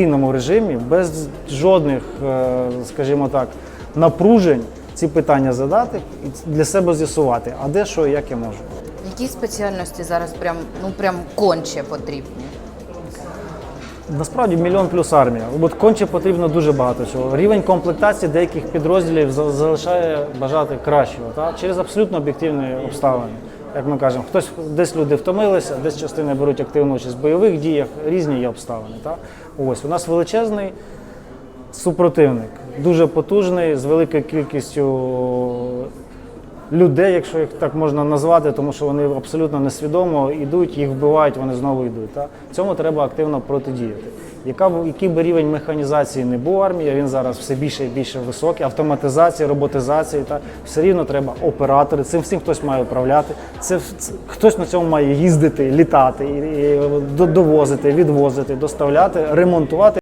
спокійному режимі, без жодних, е, скажімо так, напружень ці питання задати і для себе з'ясувати, а де що, і як я можу. Які спеціальності зараз прям, ну прям конче потрібні? Насправді мільйон плюс армія. От конче потрібно дуже багато чого. Рівень комплектації деяких підрозділів за- залишає бажати кращого, та? через абсолютно об'єктивні обставини. Як ми кажемо, хтось десь люди втомилися, десь частини беруть активну участь в бойових діях, різні є обставини. Та? Ось у нас величезний супротивник, дуже потужний, з великою кількістю людей, якщо їх так можна назвати, тому що вони абсолютно несвідомо йдуть, їх вбивають, вони знову йдуть. Та? Цьому треба активно протидіяти. Яка, який би рівень механізації не був армія, він зараз все більше і більше високий, автоматизації, роботизації, та? все рівно треба оператори, цим всім хтось має управляти, це, це- хтось на цьому має їздити, літати, і, і, довозити, відвозити, доставляти, ремонтувати.